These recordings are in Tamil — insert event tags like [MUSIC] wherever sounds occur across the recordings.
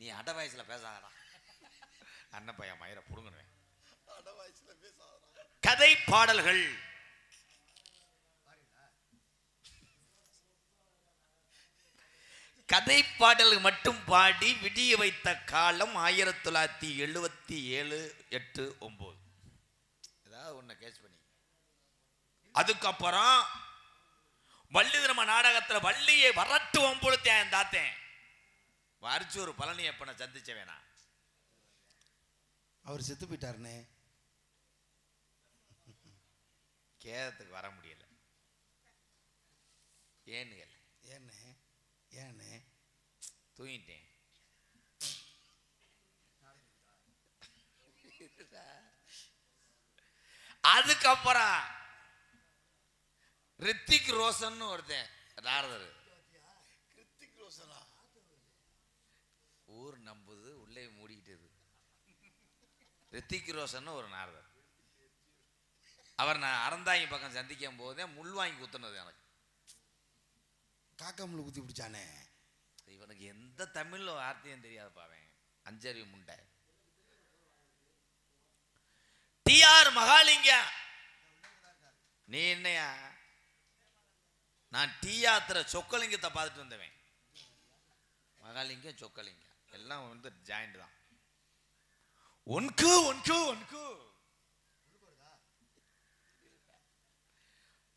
நீ அட வயசுல பேசாதடா. அண்ணன் பையன் மயிரை புடுங்கணுவேன் கதை பாடல்கள். கதை பாடல்கள் மட்டும் பாடி விடிய வைத்த காலம் ஆயிரத்தி தொள்ளாயிரத்தி எழுபத்தி ஏழு எட்டு ஒன்பது ஏதாவது ஒன்று கேஸ் பண்ணி. அதுக்கப்புறம் வள்ளி திரும்ப நாடகத்துல வள்ளியை வரட்டுவோம் பொழுத்தேன் என் தாத்தேன். வரிச்சூர் பழனி அப்பனை சந்திச்ச வேணா. அவர் செத்து போயிட்டாருண்ணே கேதத்துக்கு வர முடியல. ஏன்னு கேளு. ஏண்ணே ஏண்ணே தூங்கிட்டேன். அதுக்கப்புறம் ரித்திக் ரோஷன் ஒருத்தன் நாரதர் கிருத்திக் ரோஷனா ஊர் நம்புது உள்ளே மூடிக்கிட்டது. ரித்திக் ரோஷன் ஒரு நாரதர். அவர் நான் அறந்தாங்கி பக்கம் சந்திக்கும் போதே முள் வாங்கி குத்துனது எனக்கு. காக்கா முள்ளு குத்தி பிடிச்சானே? இவனுக்கு எந்த தமிழ்ல வார்த்தையும் தெரியாது பாவேன். அஞ்சறிவு முண்டை. டிஆர் மகாலிங்கம் நீ என்னையா? நான் டீ யாத்திரை சொக்கலிங்கத்தை பார்த்துட்டு வந்தவன். மகாலிங்கம் சொக்கலிங்கம். எல்லாம் வந்து ஜாயிண்ட் தான். ஒன்கு ஒன்கு ஒன்கு.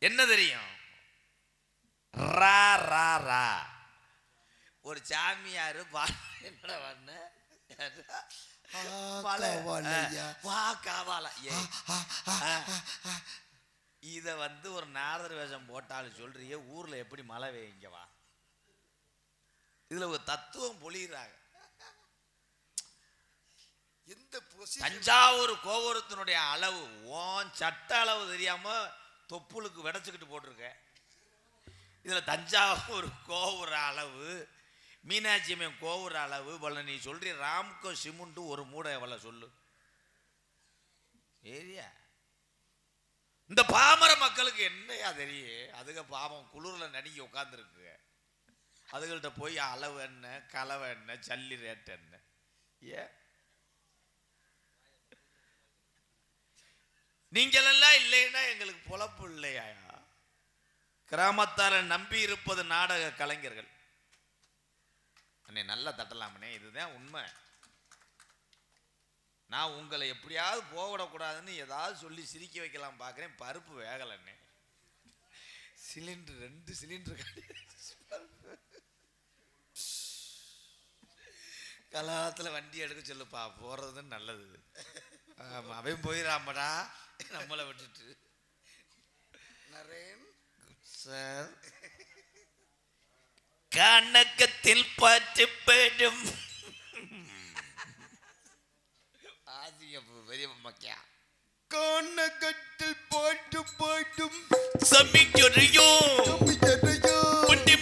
என்ன தெரியும்? ரா ரா ரா. ஒரு சாமியார் என்னடா பண்ண காவாலையா. வா காவால. ஏ இத வந்து ஒரு நாரதர் வேஷம் போட்டாலும் சொல்றியே ஊர்ல எப்படி மழை பெய்யுங்க வா. இதுல ஒரு தத்துவம் பொழிகிறாங்க எந்த தஞ்சாவூர் கோபுரத்தினுடைய அளவு ஓன் சட்ட அளவு தெரியாம தொப்புளுக்கு விடைச்சிக்கிட்டு போட்டிருக்க. இதில் தஞ்சாவூர் கோபுர அளவு மீனாட்சி அம்மன் கோபுர அளவு வல்ல நீ சொல்றி ராம்கோ சிமெண்ட் ஒரு மூடை எவ்வளோ சொல்லு. ஏரியா? இந்த பாமர மக்களுக்கு என்னையா தெரியும் அதுக பாவம் குளிரில் நடுங்கி உட்காந்துருக்கு அதுகள்கிட்ட போய் அளவு என்ன கலவை என்ன சல்லி ரேட் என்ன? ஏன்? நீங்களெல்லாம் இல்லைன்னா எங்களுக்கு பொழப்பு இல்லையா? கிராமத்தார நம்பி இருப்பது நாடக கலைஞர்கள். அண்ணே நல்லா தட்டலாமண்ணே இதுதான் உண்மை. நான் உங்களை எப்படியாவது போகவிடக்கூடாதுன்னு ஏதாவது சொல்லி சிரிக்க வைக்கலாம் பார்க்குறேன். பருப்பு வேகலண்ணே. சிலிண்டர் ரெண்டு சிலிண்டர் கலாத்தில் வண்டி எடுக்க சொல்லுப்பா போகிறதுன்னு நல்லது. அவன் போயிடாமடா நம்மளை விட்டுட்டு. நரேன். சார். கணக்கத்தில் பெரும் ஆசிங்க பெரிய மக்கியா கண்ணகத்தில் பாட்டு பாட்டும் சமிக்கொடையோ கம்பியதையோ குண்டு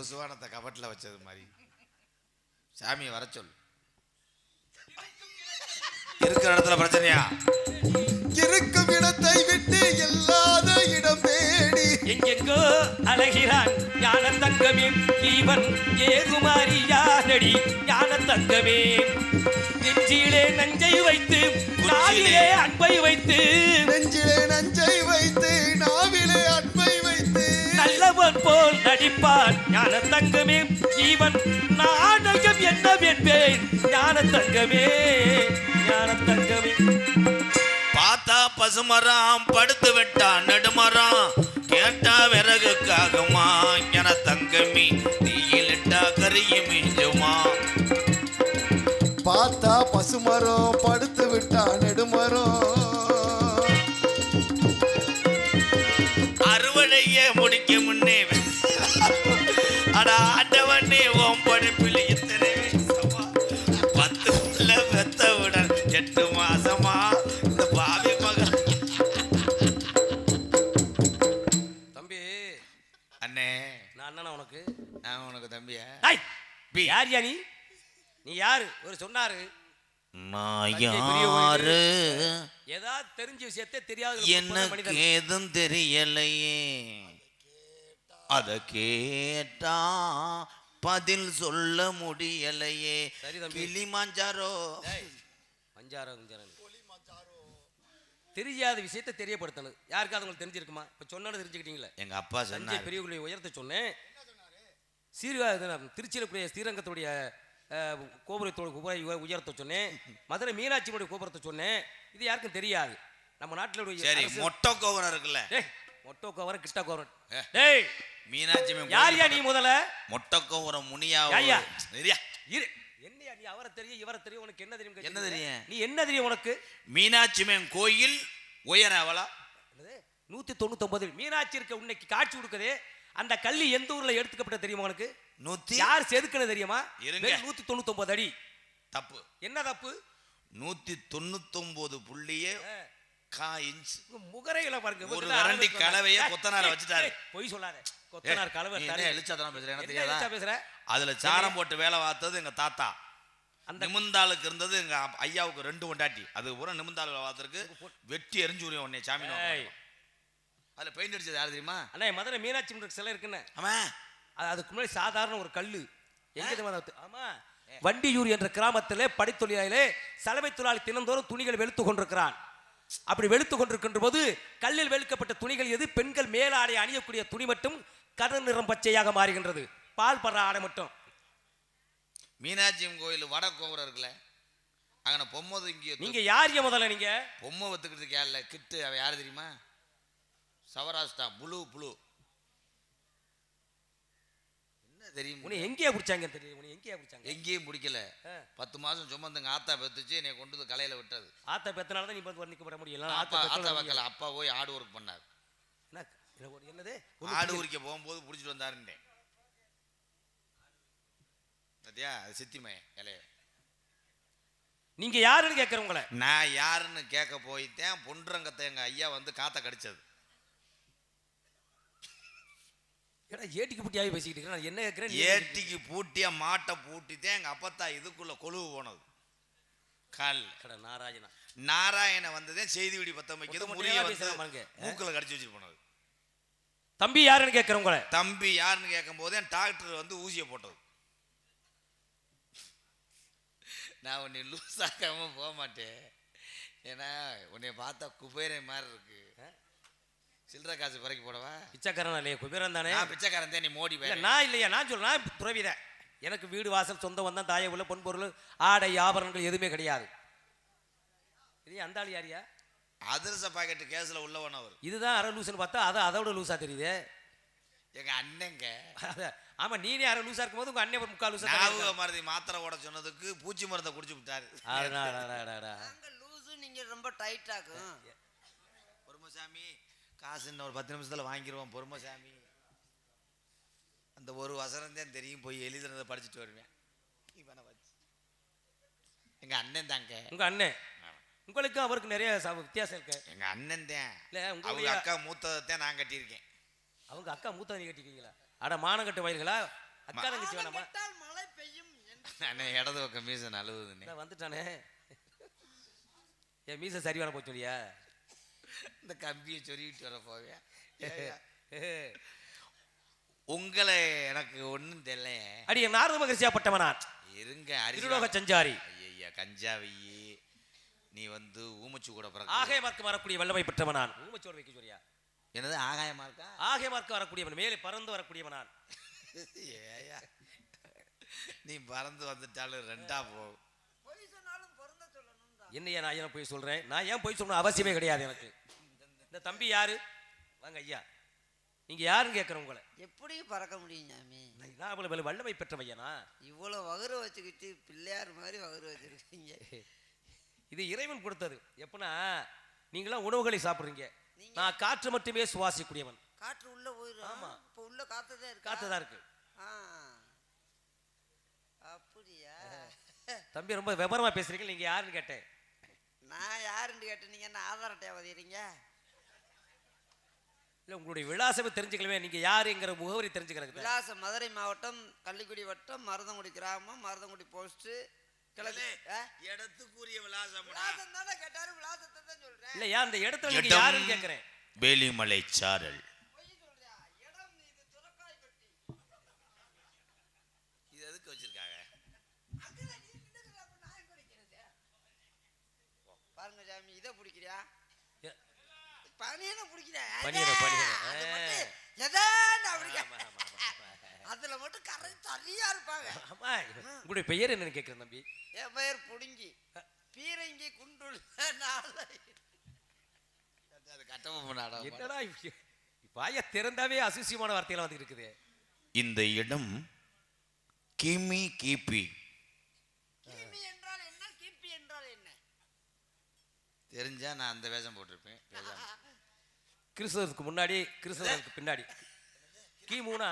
புசுவானத்தை கபட்டில் வச்சது மாதிரி. சாமியை வர சொல் இருக்கிற இடத்துல பிரச்சனையா? இருக்கும் இடத்தை விட்டு எல்லாத இடம் தேடி. எங்கெங்கோ அழகிறான் ஞான தங்கமே இவன் ஏகுமாரி யாரடி ஞான தங்கமே நெஞ்சிலே நஞ்சை வைத்து நாவிலே அன்பை வைத்து. நெஞ்சிலே நஞ்சை வைத்து நாவிலே அன்பை வைத்து நல்லவன் போல் நடிப்பான் ஞான தங்கமே. இவன் நாடகம் என்னவென்பேன்? ஞான தங்கமே ஞான தங்கமே. பார்த்தா பசுமரம் படுத்து விட்டான் நெடுமரம். கேட்டா விறகுக்காகுமா? என தங்கமி தீயிலிட்டா கரிய மிஞ்சுமா? பார்த்தா பசுமரம் படுத்து படைப்பில் இத்தனை வயசமா? பத்து புள்ள பெத்தவுடன் எட்டு மாசமா? இந்த பாவி மகள் தம்பி. அண்ணே. நான் அண்ணனா உனக்கு? நான் உனக்கு தம்பியா? யார் யா நீ? நீ யாரு? ஒரு சொன்னாரு. யாரு? ஏதாவது தெரிஞ்ச விஷயத்தை தெரியாத எனக்கு ஏதும் தெரியலையே. அத கேட்டா பதில் சொல்ல முடியலையே. கிளிமாஞ்சாரோ குஞ்சாரம். தெரியாத விஷயத்தை தெரியப்படுத்தணும். யாருக்காவது உங்களுக்கு தெரிஞ்சிருக்குமா? இப்ப சொன்னது தெரிஞ்சுக்கிட்டீங்களே. எங்க அப்பா தஞ்சை சொன்னார். பெரிய கோயிலை உயர்த்த சொன்னேன். சீர்கா இது நம்ம திருச்சியில் கூடிய ஸ்ரீரங்கத்துடைய கோபுரத்தோட கோபுரை உய- உயர்த்த சொன்னேன். மதுரை மீனாட்சியுடைய கோபுரத்தை சொன்னேன். இது யாருக்கும் தெரியாது. நம்ம நாட்டில் மொட்டை கோபுரம் இருக்குல்ல. மொட்டை கோபுரம் கிட்ட கோபுரம் ஏ. டேய் மீனாட்சி அம்மன் யார் கோயில் யா நீ முதல்ல? மொட்டை கோபுரம் முனியா யாய்யா? சரியா இரு. என்னையா நீ அவரை தெரியும் இவரை தெரியும் உனக்கு என்ன தெரியும் என்ன தெரியும்? நீ என்ன தெரியும் உனக்கு? மீனாட்சி அம்மன் கோயில் உயர என்னது? நூத்தி தொண்ணூத்தொன்பது மீனாட்சி இருக்க உன்னைக்கு காட்சி கொடுக்குதே. அந்த கல்லி எந்த ஊர்ல எடுத்துக்கப்பட்ட தெரியுமா உனக்கு? நூத்தி யார் செதுக்குன்னு தெரியுமா? நூத்தி தொண்ணூத்தொன்பது அடி. தப்பு. என்ன தப்பு? நூத்தி தொண்ணூத்தொன்பது புள்ளியே கா இன்ச் உங்க முகரைகளை பாருங்க ஒரு வரண்டி கலவைய கொத்தனார் வச்சுட்டாரு. பொய் சொல்லாத. கொத்தனார் கலவை நீ தரு. என்ன எழுச்சாத்தனம் பேசுற? எனக்கு என்ன தெரியாதா? எழுச்சா பேசுற? அதுல சாரம் போட்டு வேலை பார்த்தது எங்க தாத்தா. அந்த நிமிந்தாளுக்கு இருந்தது எங்க ஐயாவுக்கு ரெண்டு கொண்டாட்டி. அது பூரா நிமிந்தாள் பார்த்துருக்கு. வெட்டி எரிஞ்சு உன்னை சாமி அதுல பெயிண்ட் அடிச்சது யாரு தெரியுமா? அண்ணா மதுரை மீனாட்சி சிலை இருக்குன்னு. அது அதுக்கு முன்னாடி சாதாரண ஒரு கல்லு. எங்க? ஆமா. வண்டியூர் என்ற கிராமத்திலே படித்தொழிலாளே சலவை தொழிலாளி தினந்தோறும் துணிகள் வெளுத்து கொண்டிருக்கிறான். அப்படி வெளுத்து கொண்டிருக்கின்ற போது கல்லில் வெளுக்கப்பட்ட துணிகள் எது? பெண்கள் மேலாடை அணியக்கூடிய துணி மட்டும் கரு நிறம் பச்சையாக மாறுகின்றது. பால் படுற ஆடை மட்டும். மீனாட்சி அம்மன் கோயில் வட கோபுரம் இருக்குல்ல. அங்கே பொம்மை இங்கே நீங்க யார் முதல்ல நீங்க? பொம்மை வத்துக்கிறதுக்கு யாரில் கிட்டு அவ யாரு தெரியுமா? சவராஷ்டா புளு புளு என்ன தெரியும் உன்னை எங்கேயா பிடிச்சாங்க தெரியும்? உன்னை எங்கேயா பிடிச்சாங்க? எங்கேயும் பிடிக்கல. பத்து மாசம் சுமந்துங்க ஆத்தா பெத்துச்சு. என்னை கொண்டு வந்து கலையில விட்டது. ஆத்த பெத்தனால தான் நீ வந்து நிக்க முடியல இல்லைன்னா அப்பா ஆத்த ஆத்தா வைக்கல. அப்பா போய் ஆடு ஒர்க் பண்ணார் என்ன? என்ன ஒரு- என்னது? ஆடு உரிக்க போகும்போது பிடிச்சிட்டு வந்தாருன்றேன் சத்தியா அது சித்திமை இலைய. நீங்க யாருன்னு கேட்கறேன் உங்களை. நான் யாருன்னு கேட்க போயிட்டேன். பொன்றங்கத்தை எங்க ஐயா வந்து காத்த கடிச்சது. ஏடா ஏட்டிக்கு புட்டியாகி பேசிக்கிட்டு இருக்கேன் நான் என்ன கேட்கறேன்? ஏட்டிக்கு பூட்டிய மாட்டை பூட்டித்தேன் எங்க அப்பத்தா இதுக்குள்ள கொழுவு போனது. கால். அட நாராயணா. நாராயண வந்ததே செய்தி விடி பத்தம் வைக்கிறது மொட்டை முறிய மொட்டையா வந்து பேசுறான் பாருங்க. மூக்குல கடிச்சு வச்சுட்டு போனது. தம்பி யாருன்னு கேட்கறேன் உங்களை? தம்பி யாருன்னு கேட்கும் போதே டாக்டர் வந்து ஊசியை போட்டது. நான் உன்னை லூஸ் ஆக்காம போக மாட்டேன். ஏன்னா உன்னை பார்த்தா குபேரன் மாதிரி இருக்கு. சில்லற காசு குறைக்க போடவா? பிச்சைக்காரன் இல்லையா? குபேரன் தானே. பிச்சைக்காரன் தான் நீ மோடி நான் இல்லையா? நான் சொல்றேன் நான் துறவிதான் எனக்கு வீடு வாசல் சொந்த வந்தம் தாய உள்ள பொன்பொருள் ஆடை ஆபரணங்கள் எதுவுமே கிடையாது. இது அந்த ஆள் யாரியா அதிரச பாக்கெட் கேஸ்ல உள்ளவன் அவர். இதுதான் அரை லூசுன்னு பார்த்தா அதை அதோட லூசா தெரியுது. எங்க அண்ணங்க. ஆமா நீனே அரை லூசா இருக்கும்போது உங்க அண்ணன் ஒரு முக்கால் லூசா ஞாபக மருதி மாத்திரை ஓட சொன்னதுக்கு பூச்சி மருந்தை குடிச்சு விட்டாரு. நாங்க லூசு நீங்க ரொம்ப டைட்டாக்கும் பொறுமசாமி காசு இன்னும் ஒரு பத்து நிமிஷத்துல வாங்கிடுவோம் பொறுமசாமி அந்த ஒரு வசனம் தான் தெரியும். போய் எழுதுனதை படிச்சுட்டு வருவேன். இவனை வச்சு. எங்க அண்ணன் தாங்க உங்க அண்ணன்? உங்களுக்கும் அவருக்கு நிறைய வித்தியாசம் இருக்கு. எங்க அண்ணன் தான். இல்ல உங்களுடைய அக்கா மூத்ததைத்தான் நான் கட்டியிருக்கேன். அவங்க அக்கா மூத்த நீ கட்டிட்டீங்களா அட மானங்கட்டு வயல்களா? அக்கா தங்கச்சி வேணாமா? மழை பெய்யும் அண்ணன் இடது பக்கம் மீச நழுவுதுன்னு இந்தா வந்துட்டானே. என் மீச சரியான போச்சு இல்லையா இந்த கம்பியை சொருவிட்டு வர போவேன். உங்களை எனக்கு ஒன்றும் தெரியல. அடி என் நாரத மகிழ்ச்சியாப்பட்டவனான் இருங்க திருலோக அரிசி சஞ்சாரி. ஐயா கஞ்சாவி நீ வந்து ஊமச்சு கூட பிறக்க ஆகே மார்க்கு வரக்கூடிய வல்லமை பெற்றவனான். ஊமச்சோர் வைக்க சொல்லியா என்னது ஆகாயமா இருக்கா ஆகே மார்க்கு வரக்கூடியவன் மேலே பறந்து வரக்கூடியவனான். ஏயா நீ பறந்து வந்துட்டாலும் ரெண்டா போகும் பொய் சொன்னாலும் பொருந்த சொல்லணும்டா என்னையா நான் ஏன் போய் சொல்றேன்? நான் ஏன் போய் சொல்லணும் அவசியமே கிடையாது எனக்கு. இந்த தம்பி யாரு? வாங்க ஐயா. நீங்க யாருன்னு கேட்கறேன் உங்களை. எப்படி பறக்க முடியும் சாமி? நான் அவ்வளவு வல்ல- வல்லமை பெற்றவையனா? இவ்வளவு வகுறு வச்சுக்கிட்டு பிள்ளையார் மாதிரி வகுறு வச்சிருக்கீங்க. இது இறைவன் கொடுத்தது. எப்படின்னா நீங்களாம் உணவுகளை சாப்பிடுறீங்க. நான் காற்று மட்டுமே சுவாசிக்கூடியவன். காற்று உள்ள போயிடும் ஆமா. இப்ப உள்ள காத்துதான் இருக்கு? காத்து தான் இருக்கு அப்படியா? தம்பி ரொம்ப விவரமா பேசுறீங்க நீங்க யாருன்னு கேட்டேன். நான் யாருன்னு கேட்டு என்ன ஆதார் அட்டையா பதிறீங்க இல்ல உங்களுடைய விலாசமே தெரிஞ்சுக்கலவே நீங்க யாருங்கிற முகவரி தெரிஞ்சுக்கிறதுக்கு தான். விலாசம் மதுரை மாவட்டம் கள்ளிக்குடி வட்டம் மருதங்குடி கிராமம் மருதங்குடி போஸ்ட்டு கிழக்கு? இடத்துக்குரிய விலாசம் விலாசம் தானே கேட்டாரு விலாசத்தை தான் சொல்றேன் இல்லையா அந்த இடத்துல நீங்க இடம். யாருன்னு கேக்குறேன் வேலிமலை சாரல் பொய் சொல்றியா இடம் இது துறக்காய்பட்டி இது எதுக்கு வச்சிருக்காங்க அங்கதான் நீ நின்னுக்கிற, அப்ப நான் எங்க நிக்கிறது? பாருங்க சாமி இதை பிடிக்கிறியா ஏ. பனியனை பிடிக்கிறியா பனியனை, பனியனை. அது ஆ. மட்டும் எதாண்டு அப்படி ஆமா, ஆமா, ஆமா, ஆமா. அதுல மட்டும் கரை சரியா இருப்பாங்க. ஆமா உங்களுடைய பெயர் என்னன்னு கேக்குறேன் தம்பி. என் பெயர் புடுங்கி. பீரங்கி குண்டுள்ள நாளை. அது பண்ணாடா என்னடா வாய திறந்தாவே அசுசியமான வார்த்தையெல்லாம் வந்து இருக்குது. இந்த இடம் கிமி கிபி. கிமி என்றால் என்ன? கிபி என்றால் என்ன? தெரிஞ்சா நான் அந்த வேஷம் போட்டிருப்பேன். கிறிஸ்தவத்துக்கு முன்னாடி கிறிஸ்தவத்துக்கு பின்னாடி. கிமுனா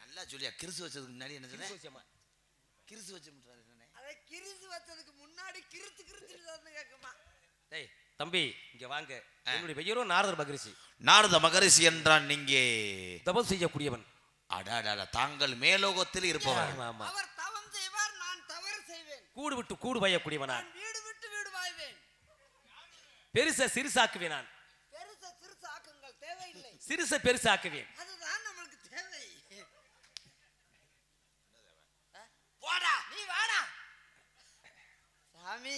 நல்லா சொல்லியா கிறிஸ்து வச்சதுக்கு முன்னாடி என்ன கிறிஸ்துவ கிறிஸ்து வச்சு கிரிசு வச்சதுக்கு முன்னாடி கிறுத்து வந்து கேட்குமா டேய் தம்பி இங்க வாங்க. என்னுடைய பெயரும் நாரதர் மகரிஷி. நாரத மகரிஷி என்றான் நீங்க. தபம் செய்யக்கூடியவன். அடாடாடா தாங்கள் மேலோகத்தில் இருப்பவர் அவர் தவம் செய்வார் நான் தவறு செய்வேன். கூடு விட்டு கூடு பயக்கூடியவன்? வீடு விட்டு வீடு வாய்வேன் பெருச சிறுசாக்குவேன் நான் பெருச சிறுசு ஆக்குங்கள் தேவையில்லை சிறுச பெருசாக்குவேன். அதுதான் நம்மளுக்கு தேவை. போடா நீ வாடா. சாமி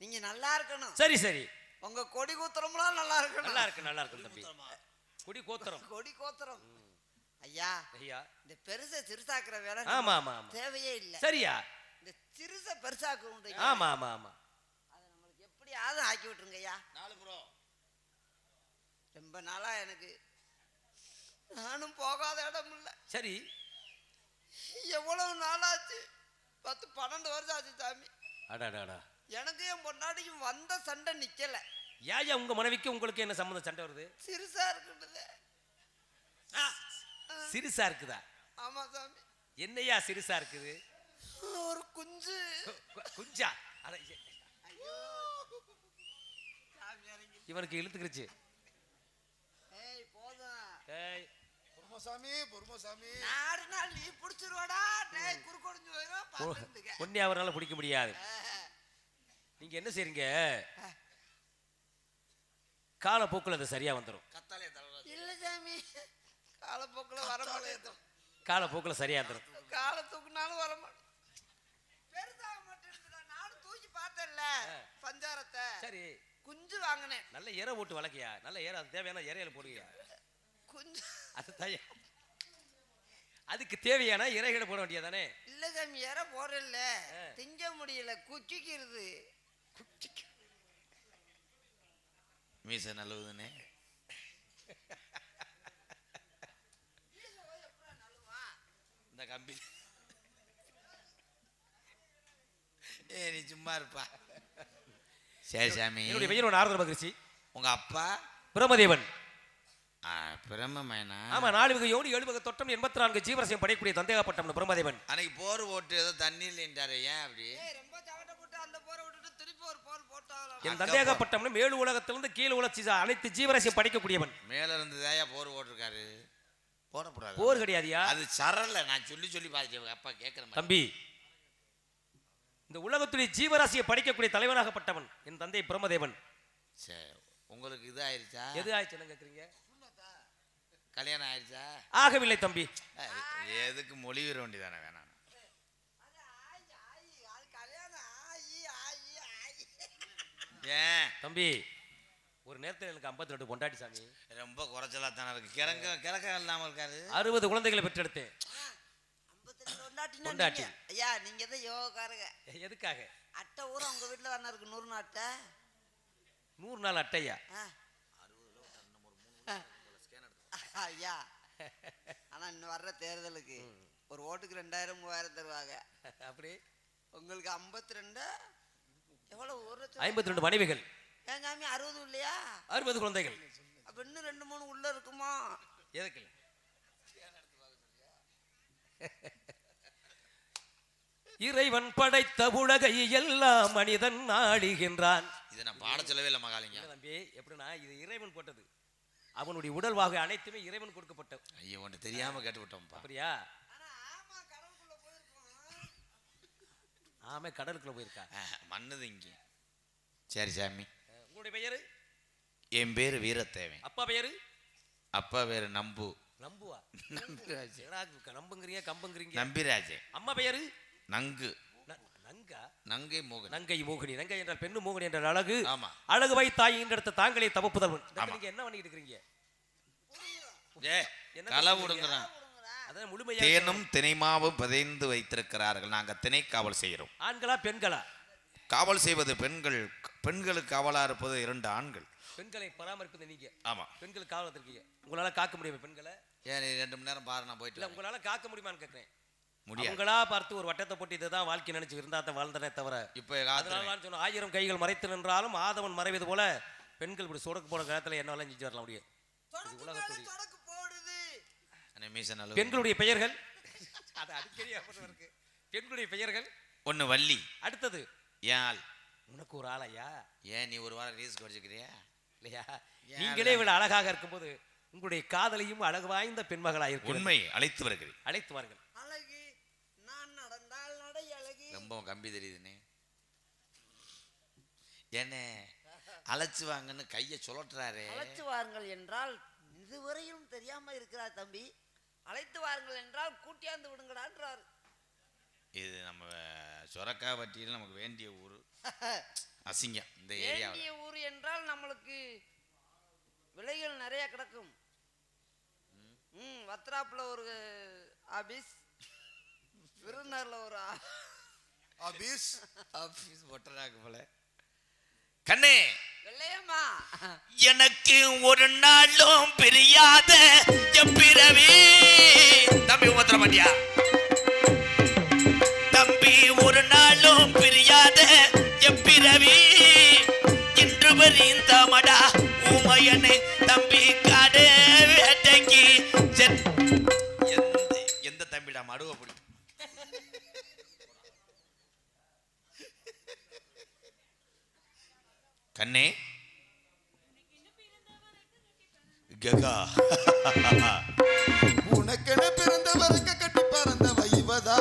நீங்க நல்லா இருக்கணும். சரி சரி. உங்க கொடி கூத்திரம்லாம் நல்லா இருக்கணும். நல்லா இருக்கு நல்லா இருக்கு தம்பி. குடி கோத்திரம்? கொடி கோத்திரம். ஐயா ஐயா. இந்த பெருசை சிறுசாக்குற வேலை ஆமா ஆமா தேவையே இல்ல. சரியா? இந்த சிறுசை பெருசாக்க ஆமா ஆமா ஆமா. அதை நம்மளுக்கு எப்படியாவது ஆக்கி விட்டுருங்க ஐயா? நாலு ப்ரோ ரொம்ப நாளா எனக்கு நானும் போகாத இடம் இல்ல. சரி. எவ்வளவு நாளாச்சு? பத்து பன்னெண்டு வருஷம் ஆச்சு சாமி. அடாடாடா. எனக்கு என் பொண்டாட்டிக்கும் வந்த சண்டை நிக்கல. ஏயா உங்க மனைவிக்கு உங்களுக்கு என்ன சம்மந்தம் சண்டை வருது? சிறுசா இருக்குது சிறுசா இருக்குதா? ஆமா சாமி. என்னையா சிறுசா இருக்குது? ஒரு குஞ்சு. குஞ்சா? அட, இவனுக்கு இழுத்துக்கிருச்சு ஏய், பொறுமசாமி பொறுமசாமி. நாலு நாள் நீ பிடிச்சிருவாடா. டேய் குறுக்கொடிஞ்சு போயிடும் பார்த்துட்டுக்க ஒன்னே அவரால் பிடிக்க முடியாது. நீங்க என்ன செய்றீங்க? காலப்போக்கில் அது சரியா வந்துடும் கத்தாலே தலை இல்ல சாமி. காலப்போக்கில் வர மாட்டேன் காலப்போக்கில் சரியா வந்துடும் கால தூக்குனாலும் வர மாட்டேன் பெருசாக மாட்டேன் நானும் தூக்கி பார்த்தேன்ல பஞ்சாரத்தை. சரி. குஞ்சு வாங்கினேன். நல்ல இறை போட்டு வளர்க்கியா? நல்ல இறை தேவையான இறையில போடுவியா? குஞ்சு அது தய அதுக்கு தேவையான இறைகளை போட வேண்டியதானே இல்ல சாமி இற போடல. திங்க முடியல குச்சிக்கிறது. மீச நல்லதுன்னு இந்த கம்பி. ஏ நீ சும்மா இருப்பா. சரி சாமி. என்னுடைய பெயர் நாரதர் மகிழ்ச்சி உங்க அப்பா? பிரமதேவன் ஆ, பிரம்மமேனா? ஆமா நாலு வகை யோனி ஏழு வகை தொட்டம் எண்பத்தி நான்கு ஜீவரசியம் படைக்கூடிய தந்தேகப்பட்டம் பிரம்மதேவன். அன்னைக்கு போர் ஓட்டு ஏதோ தண்ணி இல்லைன்றாரு ஏன் அப்படி? என் தந்தேகப்பட்டம்னு மேலு உலகத்திலிருந்து கீழ் உலகச்சி அனைத்து ஜீவரசியம் படைக்கக்கூடியவன். மேல இருந்து தாயா போர் ஓட்டிருக்காரு போடக்கூடாது போர் கிடையாதுயா? அது சரல நான் சொல்லி சொல்லி பார்த்துட்டேன் அப்பா கேட்கற மாதிரி. தம்பி இந்த உலகத்துடைய ஜீவராசியை படைக்கக்கூடிய தலைவனாகப்பட்டவன் என் தந்தை பிரம்மதேவன். சரி உங்களுக்கு இது ஆயிருச்சா? எது ஆயிடுச்சுன்னு கேக்குறீங்க? கல்யாணம் ஆயிருச்சா ஆகவில்லை தம்பி. எதுக்கு மொழிபெற வேண்டியதானே வேணாம். அது ஆயி ஆயி அது கல்யாணம் ஆயி ஆயி ஆயி ஏன்? தம்பி ஒரு நேரத்தில் எனக்கு 52 ரெண்டு பொண்டாட்டி சாமி. ரொம்ப குறைச்சலா தானே இருக்கு. கிறங்க கிறக்க இல்லாம இருக்காரு. அறுபது குழந்தைகளை பெற்றெடுத்தேன். நீங்க- ஐயா நீங்க தான் யோகாக்காரங்க எதுக்காக? அட்டை ஊரா உங்க வீட்டுல தானே இருக்கு நூறு நாட்டை நூறு நாள் அட்டையா? ஆ. ஐயா. [LAUGHS] ஆனா இன்னும் வர்ற தேர்தலுக்கு ஒரு ஓட்டுக்கு ரெண்டாயிரம் மூவாயிரம் தருவாங்க. [LAUGHS] அப்படி? உங்களுக்கு ஐம்பத்தி ரெண்டு எவ்வளவு? ஒரு லட்சம் ஐம்பத்தி ரெண்டு மனைவிகள். ஏன் சாமி அறுபது இல்லையா? அறுபது குழந்தைகள். அப்ப இன்னும் ரெண்டு மூணு உள்ள இருக்குமா? எதுக்கு? [LAUGHS] இறைவன் படைத்த உலகை எல்லாம் மனிதன் ஆடுகின்றான். இதை நான் பாட சொல்லவே இல்லை மகாலிங்க தம்பி எப்படின்னா இது இறைவன் போட்டது. அவனுடைய உடல் வாகு அனைத்துமே இறைவன் கொடுக்கப்பட்ட. ஐயோ உன்ட்டு தெரியாம கேட்டு விட்டோம்ப்பா அப்படியா? ஆமா கடலுக்குள்ள போயிருக்கா. மண்ணுது இங்கே. சரி சாமி. உங்களுடைய பெயரு? என் பேர் வீரத்தேவன். அப்பா பெயரு? அப்பா பேர் நம்பு. நம்புவா? நம்பிராஜ் என்னடா நம்புங்கிறீங்க கம்புங்கிறீங்க. நம்பிராஜே அம்மா பெயரு? நங்கு. நங்கா. நங்கை மோகன். நங்கை மோகினி. நங்கை என்றால் பெண்ணு மோகினி என்றால் அழகு. ஆமா. அழகு வை தாய் என்றெடுத்த தாங்களே தவப்புதல்வன் ஆமா. நீங்க என்ன பண்ணிட்டு இருக்கீங்க ஏ என்ன களை? விடுங்கிறான் அதான் முழுமையா தேனும் தினைமாவும் பிதைந்து வைத்திருக்கிறார்கள். நாங்க திணை காவல் செய்கிறோம். ஆண்களா பெண்களா? காவல் செய்வது பெண்கள் பெண்களுக்கு காவலா இருப்பது இரண்டு ஆண்கள். பெண்களை பராமரிப்பது நீங்க. ஆமா. பெண்கள் காவலத்தில் இருக்கீங்க உங்களால காக்க முடியுமா பெண்களை? ஏன் நீ ரெண்டு மணி நேரம் பாரு நான் போயிட்டு இல்ல வரேன். உங்களால காக்க முடியுமான்னு கேட்கிறேன் முடியாது. உங்களா பார்த்து ஒரு வட்டத்தை போட்டு இதுதான் வாழ்க்கை நினைச்சு இருந்தாத்த வாழ்ந்தனே தவிர இப்ப அதனால சொன்ன ஆயிரம் கைகள் மறைத்து நின்றாலும் ஆதவன் மறைவது போல பெண்கள் இப்படி சொடக்கு போன காலத்துல என்னால செஞ்சு வரலாம் முடியும் பெண்களுடைய பெயர்கள்? [LAUGHS] அது அடிக்கடி இருக்கு. பெண்களுடைய பெயர்கள்? ஒண்ணு வள்ளி. அடுத்தது? ஏன் ஆள்? உனக்கு ஒரு ஆளையா? ஏன் நீ ஒரு வாரம் ரீஸ்க்கு வச்சுக்கிறியா இல்லையா? நீங்களே இவ்வளவு அழகாக இருக்கும்போது உங்களுடைய காதலையும் அழகு வாய்ந்த பெண்மகளா இருக்கு உண்மை அழைத்து வருகிறேன். அழைத்து வாருங்கள் அழகு நான் நடந்தால் நடை அழகு ரொம்ப கம்பி தெரியுதுனே என்ன அழைச்சு வாங்கன்னு கையை சுழட்டுறாரே. அழைத்து வாருங்கள் என்றால் இதுவரையும் தெரியாம இருக்கிறார் தம்பி. அழைத்து வாருங்கள் என்றால் கூட்டியாந்து விடுங்கடான்றார் இது நம்ம சொரக்கா பட்டியில் நமக்கு வேண்டிய ஊர். அசிங்கம் இந்த ஏரியாவில். வேண்டிய ஊர் என்றால் நம்மளுக்கு விலைகள் நிறைய கிடக்கும். ம். வத்ராப்புல ஒரு ஆபீஸ் விருந்தர்ல ஒரு ஆ- அபீஸ் ஆஃபீஸ் ஒட்டராக்கு போல. கண்ணே வெள்ளையம்மா. எனக்கு ஒரு நாளும் பிரியாத எப்பிறவி தம்பி உமத்திர மாட்டியா தம்பி ஒரு நாளும் பிரியாத எப்பிறவி இன்று வரிந்தமடா உமையனை தம்பி காடு வேட்டைக்கு. எந்த தம்பிடா மடுவ பிடி கண்ணே. ககா [LAUGHS] உனக்கென பிறந்தவருக்கு கட்டி பறந்தவ இவதா.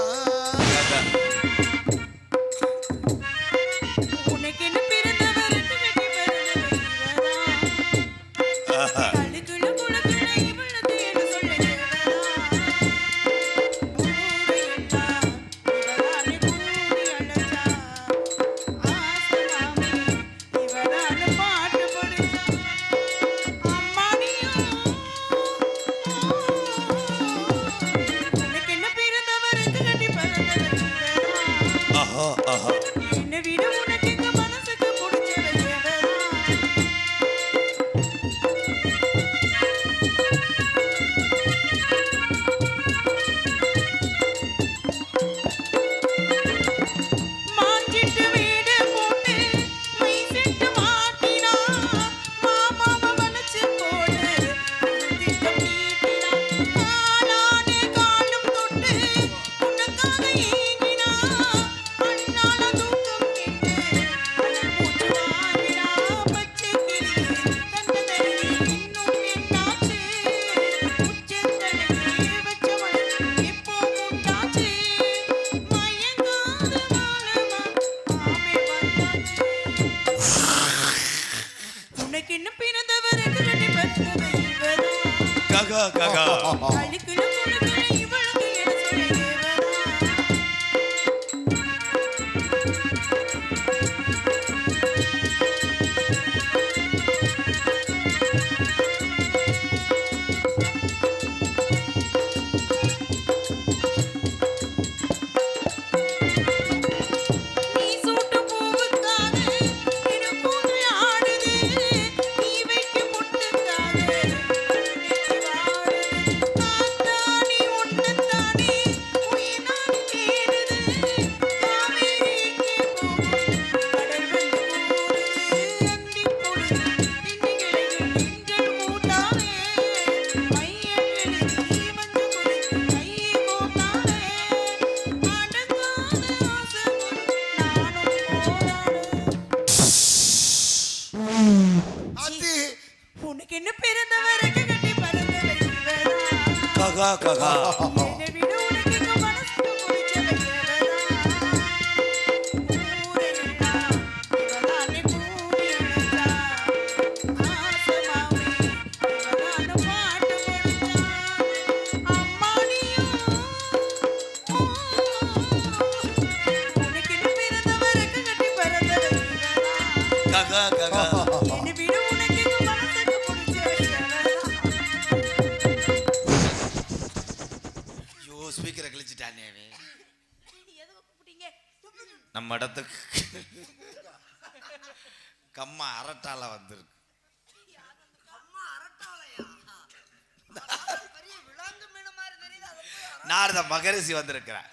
பேசி வந்திருக்கிறார்.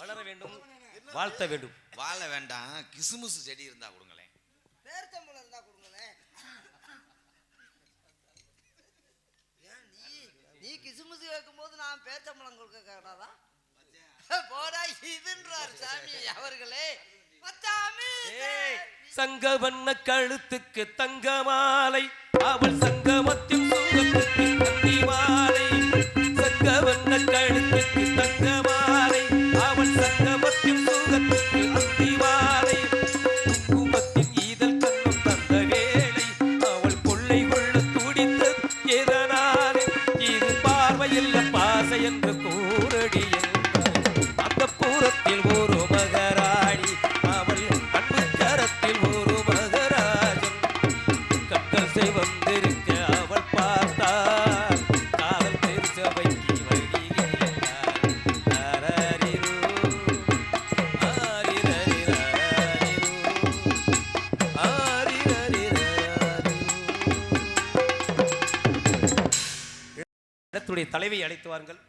வளர வேண்டும் வாழ்த்த வேண்டும். வாழ வேண்டாம். கிசுமுசு செடி இருந்தா கொடுங்களேன். பேர்த்தம்பளம் கொடுங்களேன். நீ கிசுமுசு கேட்கும் போது நான் பேர்த்தம்பளம் கொடுக்க கேட்டாதா போடா இதுன்றார் சாமி அவர்களே. சங்கவண்ண கழுத்துக்கு தங்க மாலை. அவள் சங்கமத்தின் சுங்கத்துக்கு மனைவி அழைத்து வாருங்கள்.